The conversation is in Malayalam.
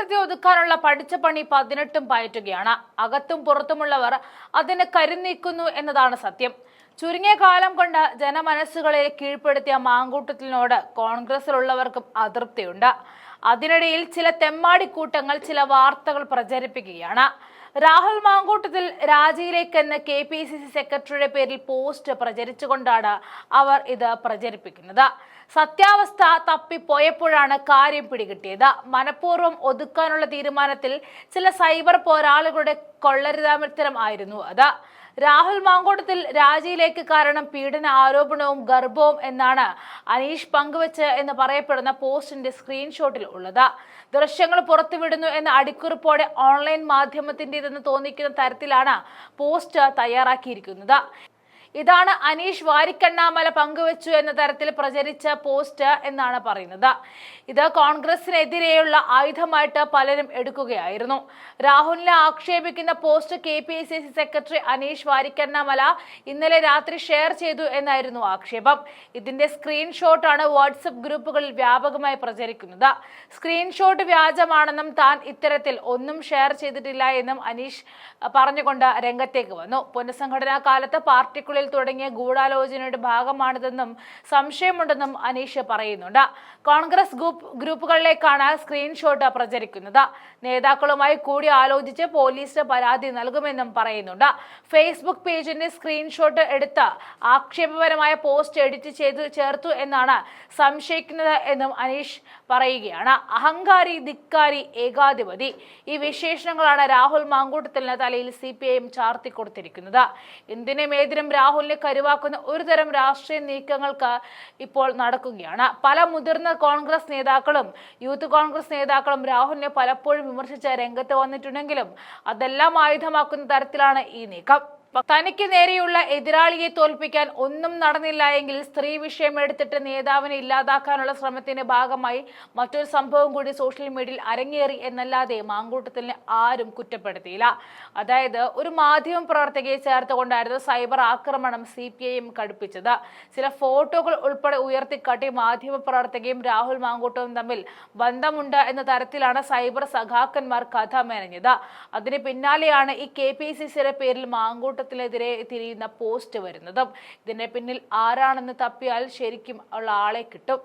മാങ്കൂട്ടത്തെ ഒതുക്കാനുള്ള പഠിച്ച പണി പതിനെട്ടും പയറ്റുകയാണ്. അകത്തും പുറത്തുമുള്ളവർ അതിന് കരുനീക്കുന്നു എന്നതാണ് സത്യം. ചുരുങ്ങിയ കാലം കൊണ്ട് ജനമനസ്സുകളെ കീഴ്പ്പെടുത്തിയ മാങ്കൂട്ടത്തിനോട് കോൺഗ്രസിലുള്ളവർക്കും അതൃപ്തിയുണ്ട്. അതിനിടയിൽ ചില തെമ്മാടിക്കൂട്ടങ്ങൾ ചില വാർത്തകൾ പ്രചരിപ്പിക്കുകയാണ്. രാഹുൽ മാങ്കൂട്ടത്തിൽ രാജിയിലേക്കെന്ന് കെ പി സി സി സെക്രട്ടറിയുടെ പേരിൽ പോസ്റ്റ് പ്രചരിച്ചുകൊണ്ടാണ് അവർ ഇത് പ്രചരിപ്പിക്കുന്നത്. സത്യാവസ്ഥ തപ്പിപ്പോയപ്പോഴാണ് കാര്യം പിടികിട്ടിയത്. മനഃപൂർവം ഒതുക്കാനുള്ള തീരുമാനത്തിൽ ചില സൈബർ പോരാളികളുടെ കൊള്ളരുതാമത്തരം ആയിരുന്നു അത്. രാഹുൽ മാങ്കോട്ടത്തിൽ രാജിയിലേക്ക് കാരണം പീഡന ആരോപണവും ഗർഭവും എന്നാണ് അനീഷ് പങ്കുവച്ച് എന്ന് പറയപ്പെടുന്ന പോസ്റ്റിന്റെ സ്ക്രീൻഷോട്ടിൽ ഉള്ളത്. ദൃശ്യങ്ങൾ പുറത്തുവിടുന്നു എന്ന അടിക്കുറിപ്പോടെ ഓൺലൈൻ മാധ്യമത്തിന്റെതെന്ന് തോന്നിക്കുന്ന തരത്തിലാണ് പോസ്റ്റ് തയ്യാറാക്കിയിരിക്കുന്നത്. ഇതാണ് അനീഷ് വാരിക്കണ്ണാമല പങ്കുവച്ചു എന്ന തരത്തിൽ പ്രചരിച്ച പോസ്റ്റ് എന്നാണ് പറയുന്നത്. ഇത് കോൺഗ്രസിനെതിരെയുള്ള ആയുധമായിട്ട് പലരും എടുക്കുകയായിരുന്നു. രാഹുലിനെ ആക്ഷേപിക്കുന്ന post K P C C secretary Aneesh Varikkannamala ഇന്നലെ രാത്രി ഷെയർ ചെയ്തു എന്നായിരുന്നു ആക്ഷേപം. ഇതിന്റെ സ്ക്രീൻഷോട്ടാണ് വാട്സപ്പ് ഗ്രൂപ്പുകളിൽ വ്യാപകമായി പ്രചരിക്കുന്നത്. സ്ക്രീൻഷോട്ട് വ്യാജമാണെന്നും താൻ ഇത്തരത്തിൽ ഒന്നും ഷെയർ ചെയ്തിട്ടില്ല എന്നും അനീഷ് പറഞ്ഞുകൊണ്ട് രംഗത്തേക്ക് വന്നു. പുനഃസംഘടനാ കാലത്ത് പാർട്ടിക്കുള്ളിൽ തുടങ്ങിയ ഗൂഢാലോചനയുടെ ഭാഗമാണിതെന്നും സംശയമുണ്ടെന്നും അനീഷ് പറയുന്നുണ്ട്. കോൺഗ്രസ് ഗ്രൂപ്പ് ഗ്രൂപ്പുകളിലേക്കാണ് സ്ക്രീൻഷോട്ട് പ്രചരിക്കുന്നത്. നേതാക്കളുമായി കൂടി ആലോചിച്ച് പോലീസിന് പരാതി നൽകുമെന്നും പറയുന്നുണ്ട്. ഫേസ്ബുക്ക് പേജിന്റെ സ്ക്രീൻഷോട്ട് എടുത്ത് ആക്ഷേപപരമായ പോസ്റ്റ് എഡിറ്റ് ചെയ്ത് ചേർത്തു എന്നാണ് സംശയിക്കുന്നത് എന്നും അനീഷ് പറയുകയാണ്. അഹങ്കാരി ധിക്കാരി ഏകാധിപതി ഈ വിശേഷണങ്ങളാണ് രാഹുൽ മാങ്കൂട്ടത്തിന് തലയിൽ സി പി ഐ എം ചാർത്തി കൊടുത്തിരിക്കുന്നത്. എന്തിനും ഏതിനും രാഹുലിനെ കരുവാക്കുന്ന ഒരുതരം രാഷ്ട്രീയ നീക്കങ്ങൾക്ക് ഇപ്പോൾ നടക്കുകയാണ്. പല മുതിർന്ന കോൺഗ്രസ് നേതാക്കളും യൂത്ത് കോൺഗ്രസ് നേതാക്കളും രാഹുലിനെ പലപ്പോഴും വിമർശിച്ച രംഗത്ത് വന്നിട്ടുണ്ടെങ്കിലും അതെല്ലാം ആയുധമാക്കുന്ന തരത്തിലാണ് ഈ നീക്കം. തനിക്ക് നേരെയുള്ള എതിരാളിയെ തോൽപ്പിക്കാൻ ഒന്നും നടന്നില്ല എങ്കിൽ സ്ത്രീ വിഷയം എടുത്തിട്ട് നേതാവിനെ ഇല്ലാതാക്കാനുള്ള ശ്രമത്തിന്റെ ഭാഗമായി മറ്റൊരു സംഭവം കൂടി സോഷ്യൽ മീഡിയയിൽ അരങ്ങേറി എന്നല്ലാതെ മാങ്കൂട്ടത്തിനെ ആരും കുറ്റപ്പെടുത്തിയില്ല. അതായത് ഒരു മാധ്യമ പ്രവർത്തകയെ ചേർത്തുകൊണ്ടായിരുന്നു സൈബർ ആക്രമണം സി പി ഐ എം കടുപ്പിച്ചത്. ചില ഫോട്ടോകൾ ഉൾപ്പെടെ ഉയർത്തിക്കാട്ടി മാധ്യമ പ്രവർത്തകയും രാഹുൽ മാങ്കൂട്ടവും തമ്മിൽ ബന്ധമുണ്ട് എന്ന തരത്തിലാണ് സൈബർ സഖാക്കന്മാർ കഥ മെനഞ്ഞത്. അതിന് പിന്നാലെയാണ് ഈ കെ പി സി സിയുടെ പേരിൽ മാങ്കൂട്ടത്തിനെതിരെ തിരിയുന്ന പോസ്റ്റ് വരുന്നതും. ഇതിന്റെ പിന്നിൽ ആരാണെന്ന് തപ്പിയാൽ ശരിക്കും ഉള്ള ആളെ കിട്ടും.